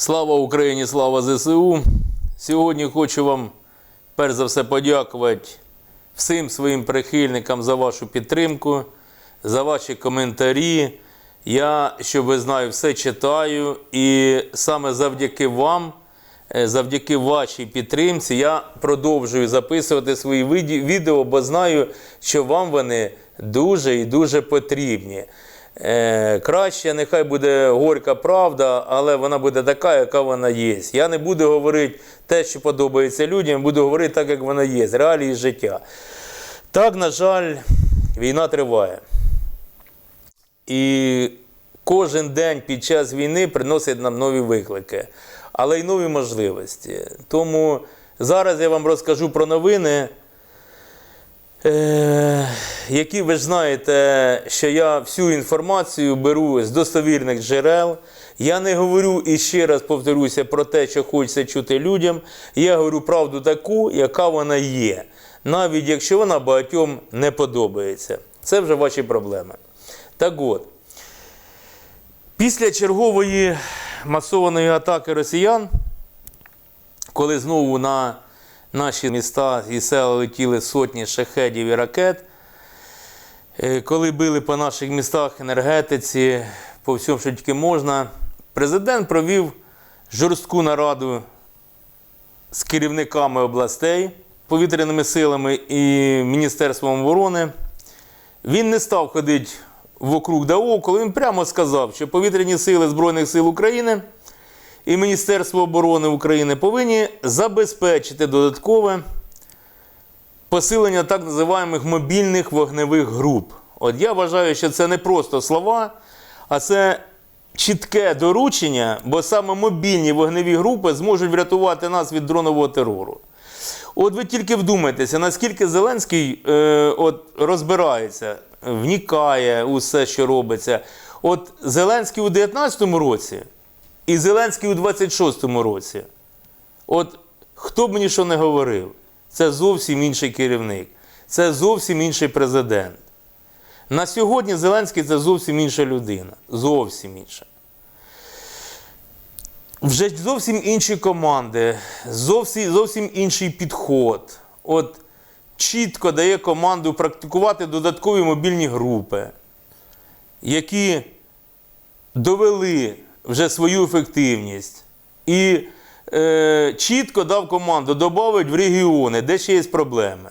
Слава Україні, слава ЗСУ. Сьогодні хочу вам перш за все подякувати всім своїм прихильникам за вашу підтримку, за ваші коментарі. Я, щоб ви знали, все читаю. І саме завдяки вам, е, завдяки вашій підтримці, я продовжую записувати свої відео, бо знаю, що вам вони дуже і дуже потрібні. Е, краще, нехай буде горька правда, але вона буде така, яка вона є. Я не буду говорити те, що подобається людям, буду говорити так, як вона є, реалії життя. Так, на жаль, війна триває. І кожен день під час війни приносить нам нові виклики, але й нові можливості. Тому зараз я вам розкажу про новини. Е, які ви знаєте, що я всю інформацію беру з достовірних джерел. Я не говорю і ще раз повторюся про те, що хочеться чути людям. Я говорю правду таку, яка вона є, навіть якщо вона багатьом не подобається. Це вже ваші проблеми. Так от, після чергової масованої атаки росіян, коли знову на наші міста і села летіли сотні шахедів і ракет, е, коли били по наших містах енергетиці, по всьому, що тільки можна, президент провів жорстку нараду з керівниками областей, повітряними силами і Міністерством оборони. Він не став ходити вокруг да около, він прямо сказав, що повітряні сили Збройних сил України і Міністерство оборони України повинні забезпечити додаткове посилення так називаємих мобільних вогневих груп. От я вважаю, що це не просто слова, а це чітке доручення, бо саме мобільні вогневі групи зможуть врятувати нас від дронового терору. От ви тільки вдумайтеся, наскільки Зеленський е, от, розбирається, вникає у все, що робиться. От Зеленський у 19-му році і Зеленський у 26-му році. От хто б мені що не говорив, це зовсім інший керівник, це зовсім інший президент. На сьогодні Зеленський це зовсім інша людина. Зовсім інша. Вже зовсім інші команди, зовсім, зовсім інший підход. От чітко дає команду практикувати додаткові мобільні групи, які довели вже свою ефективність. І е, чітко дав команду додати в регіони, де ще є проблеми.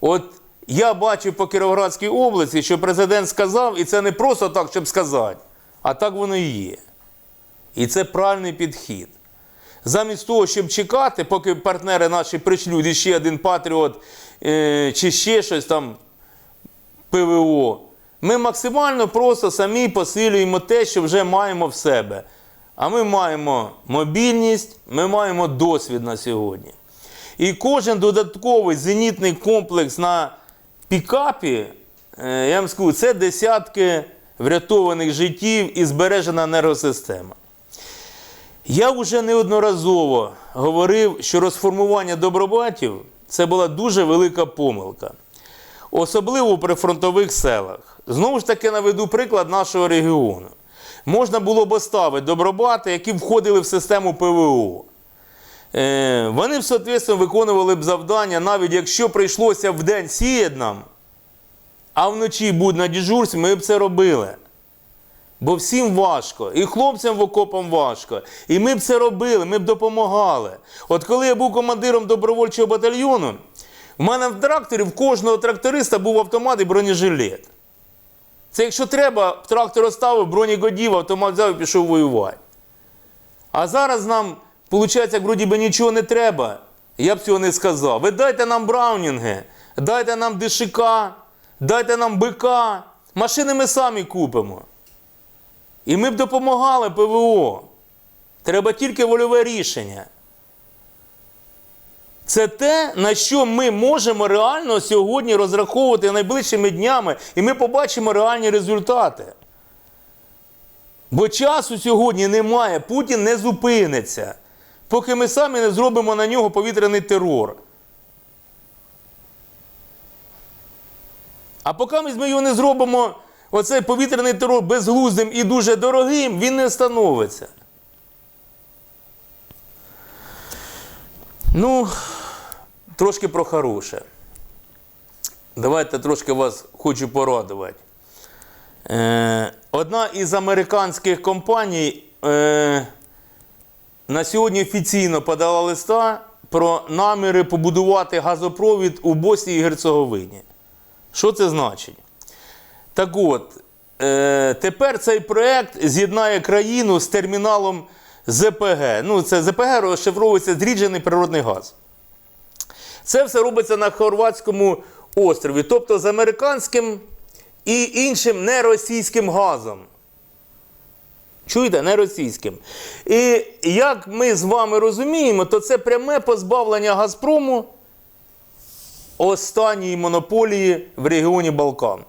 От я бачив по Кіровоградській області, що президент сказав, і це не просто так, щоб сказати, а так воно і є. І це правильний підхід. Замість того, щоб чекати, поки партнери наші пришлють іще один патріот е, чи ще щось там ПВО, ми максимально просто самі посилюємо те, що вже маємо в себе. А ми маємо мобільність, ми маємо досвід на сьогодні. І кожен додатковий зенітний комплекс на пікапі, е, я вам скажу, це десятки врятованих життів і збережена енергосистема. Я вже неодноразово говорив, що розформування добробатів це була дуже велика помилка. Особливо у прифронтових селах. Знову ж таки, наведу приклад нашого регіону. Можна було б оставити добробати, які входили в систему ПВО. Е, вони б, соответственно, виконували б завдання, навіть якщо прийшлося в день сіяти нам, а вночі будь на дежурстві, ми б це робили. Бо всім важко, і хлопцям в окопам важко. І ми б це робили, ми б допомагали. От коли я був командиром добровольчого батальйону, в мене в тракторі в кожного тракториста був автомат і бронежилет. Це якщо треба, трактор оставив, бронегодів, автомат взяв і пішов воювати. А зараз нам, виходить, вроді би нічого не треба. Я б цього не сказав. Ви дайте нам браунінги, дайте нам ДШК, дайте нам БК. Машини ми самі купимо. І ми б допомагали ПВО. Треба тільки вольове рішення. Це те, на що ми можемо реально сьогодні розраховувати найближчими днями, і ми побачимо реальні результати. Бо часу сьогодні немає, Путін не зупиниться, поки ми самі не зробимо на нього повітряний терор. А поки ми його не зробимо, оцей повітряний терор безглуздим і дуже дорогим, він не становиться. Ну, трошки про хороше. Давайте трошки вас хочу порадувати. Е, одна із американських компаній е, на сьогодні офіційно подала листа про наміри побудувати газопровід у Боснії і Герцеговині. Що це значить? Так от, е, тепер цей проект з'єднає країну з терміналом ЗПГ. Ну, це ЗПГ розшифровується зріджений природний газ. Це все робиться на Хорватському острові, тобто з американським і іншим неросійським газом. Чуєте, не російським. І як ми з вами розуміємо, то це пряме позбавлення Газпрому останньої монополії в регіоні Балкан.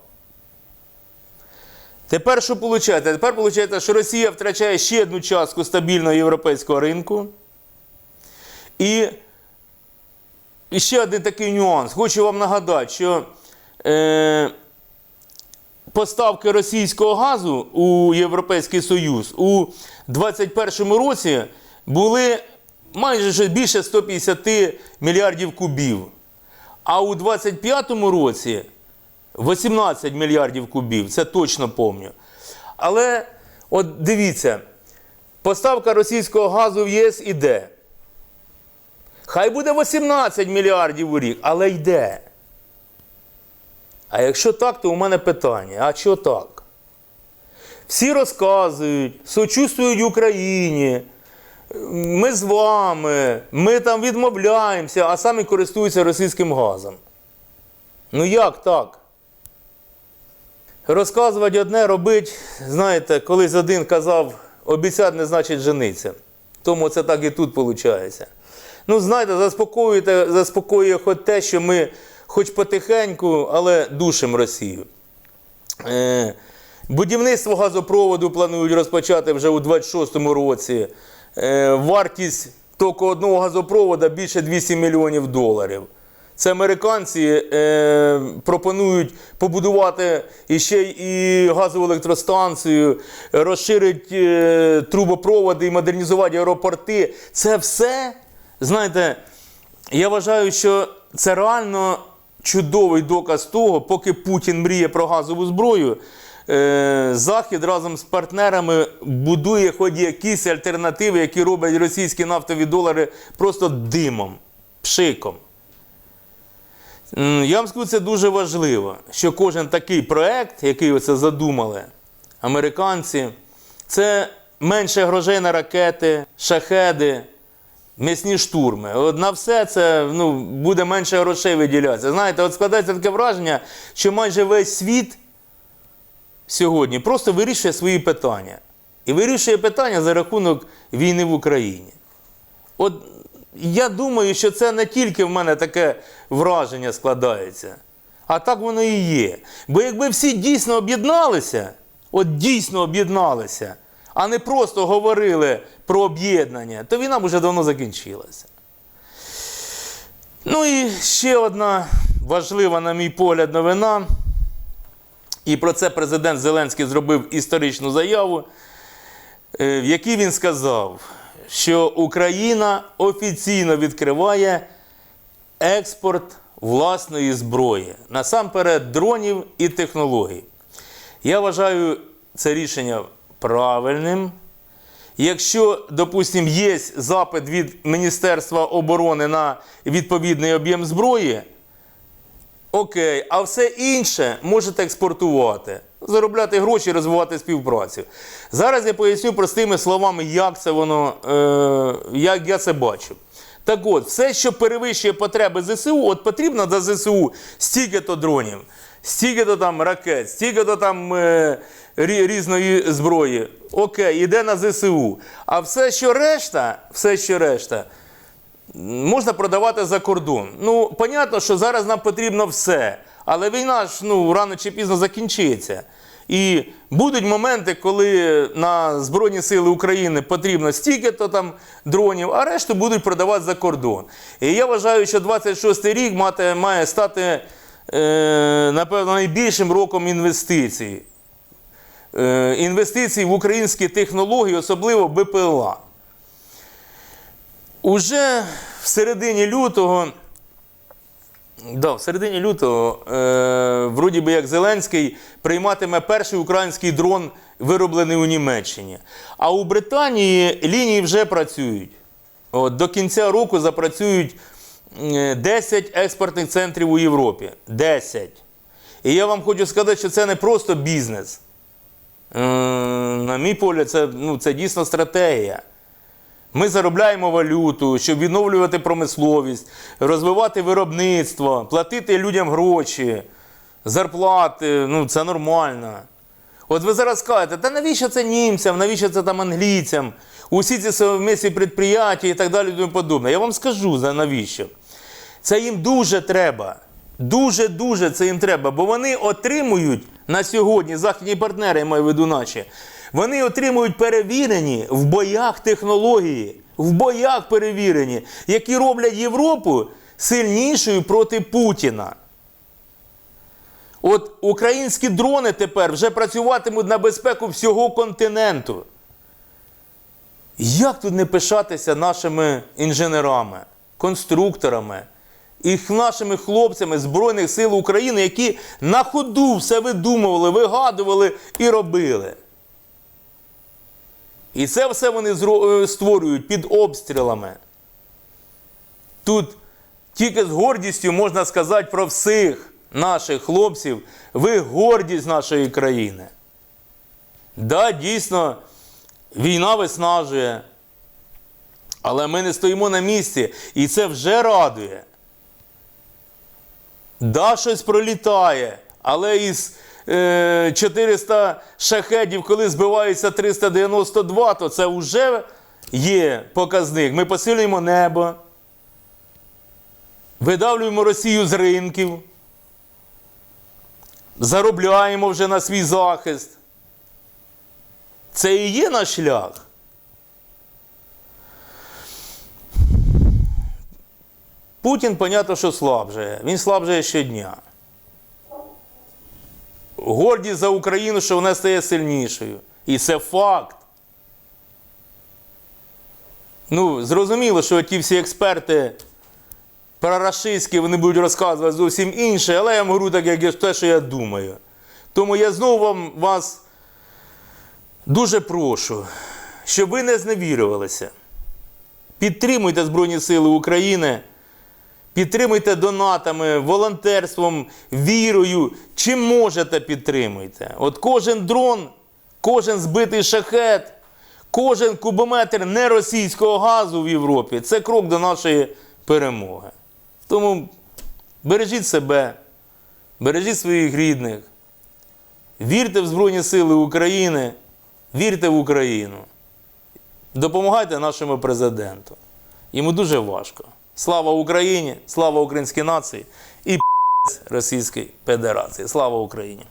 Тепер що виходить? Тепер виходить, що Росія втрачає ще одну частку стабільного європейського ринку. І, і ще один такий нюанс. Хочу вам нагадати, що е, поставки російського газу у Європейський Союз у 2021 році були майже більше 150 мільярдів кубів. А у 2025 році 18 мільярдів кубів, це точно пам'ятаю. Але от дивіться, поставка російського газу в ЄС іде. Хай буде 18 мільярдів у рік, але йде. А якщо так, то у мене питання: а що так? Всі розказують, сочувствують Україні. Ми з вами, ми там відмовляємося, а самі користуються російським газом. Ну як так? Розказувати одне, робить, знаєте, колись один казав, обіцяти не значить жениться. Тому це так і тут виходить. Ну, знаєте, заспокоюєте, заспокоює хоч те, що ми хоч потихеньку, але душимо Росію. Е, будівництво газопроводу планують розпочати вже у 26-му році. Е, вартість тільки одного газопроводу більше 200 мільйонів доларів. Це американці е, пропонують побудувати іще і газову електростанцію, розширити е, трубопроводи і модернізувати аеропорти. Це все, знаєте, я вважаю, що це реально чудовий доказ того, поки Путін мріє про газову зброю. е, Захід разом з партнерами будує хоч якісь альтернативи, які роблять російські нафтові долари просто димом, пшиком. Я вам скажу, це дуже важливо, що кожен такий проект, який оце задумали американці, це менше грошей на ракети, шахеди, м'ясні штурми. От на все це ну, буде менше грошей виділятися. Знаєте, от складається таке враження, що майже весь світ сьогодні просто вирішує свої питання. І вирішує питання за рахунок війни в Україні. От я думаю, що це не тільки в мене таке враження складається, а так воно і є. Бо якби всі дійсно об'єдналися, от дійсно об'єдналися, а не просто говорили про об'єднання, то війна б вже давно закінчилася. Ну і ще одна важлива, на мій погляд, новина. І про це президент Зеленський зробив історичну заяву, е, в якій він сказав, що Україна офіційно відкриває експорт власної зброї, насамперед дронів і технологій. Я вважаю це рішення правильним. Якщо, допустимо, є запит від Міністерства оборони на відповідний об'єм зброї, окей, а все інше можете експортувати, заробляти гроші, розвивати співпрацю. Зараз я поясню простими словами, як це воно, е, як я це бачу. Так от, все, що перевищує потреби ЗСУ, от потрібно до ЗСУ стільки-то дронів, стільки-то там ракет, стільки-то там е, рі- різної зброї. Окей, іде на ЗСУ. А все, що решта, все, що решта, можна продавати за кордон. Ну, понятно, що зараз нам потрібно все. Але війна ж ну, рано чи пізно закінчиться. І будуть моменти, коли на Збройні Сили України потрібно стільки-то там дронів, а решту будуть продавати за кордон. І я вважаю, що 26-й рік має стати, напевно, найбільшим роком інвестицій. Е, інвестицій в українські технології, особливо БПЛА. Уже в середині лютого. Да, в середині лютого, е, вроді би як Зеленський прийматиме перший український дрон, вироблений у Німеччині. А у Британії лінії вже працюють. От, до кінця року запрацюють е, 10 експортних центрів у Європі. 10. І я вам хочу сказати, що це не просто бізнес. Е, на мій погляд, це, ну, це дійсно стратегія. Ми заробляємо валюту, щоб відновлювати промисловість, розвивати виробництво, платити людям гроші, зарплати. Ну, це нормально. От ви зараз кажете, та навіщо це німцям, навіщо це там англійцям, усі ці совмісні підприємства і так далі і тому подобне. Я вам скажу навіщо. Це їм дуже треба. Дуже-дуже це їм треба, бо вони отримують на сьогодні, західні партнери, я маю в виду наші, вони отримують перевірені в боях технології, в боях перевірені, які роблять Європу сильнішою проти Путіна. От українські дрони тепер вже працюватимуть на безпеку всього континенту. Як тут не пишатися нашими інженерами, конструкторами і нашими хлопцями Збройних сил України, які на ходу все видумували, вигадували і робили. І це все вони е, створюють під обстрілами. Тут тільки з гордістю можна сказати про всіх наших хлопців, ви гордість нашої країни. Да, дійсно, війна виснажує. Але ми не стоїмо на місці, і це вже радує. Да, щось пролітає, але із е, 400 шахедів, коли збивається 392, то це вже є показник. Ми посилюємо небо, видавлюємо Росію з ринків, заробляємо вже на свій захист. Це і є наш шлях. Путін, понятно, що слабжає. Він слабжає щодня. Гордість за Україну, що вона стає сильнішою. І це факт. Ну, зрозуміло, що ті всі експерти прорашистські, вони будуть розказувати зовсім інше, але я говорю так, як є те, що я думаю. Тому я знову вам вас дуже прошу, щоб ви не зневірювалися. Підтримуйте Збройні Сили України. Підтримуйте донатами, волонтерством, вірою. Чим можете, підтримуйте. От кожен дрон, кожен збитий шахет, кожен кубометр неросійського газу в Європі це крок до нашої перемоги. Тому бережіть себе, бережіть своїх рідних, вірте в Збройні Сили України, вірте в Україну. Допомагайте нашому президенту. Йому дуже важко. Слава Україні, слава українській нації і Російській Федерації. Слава Україні!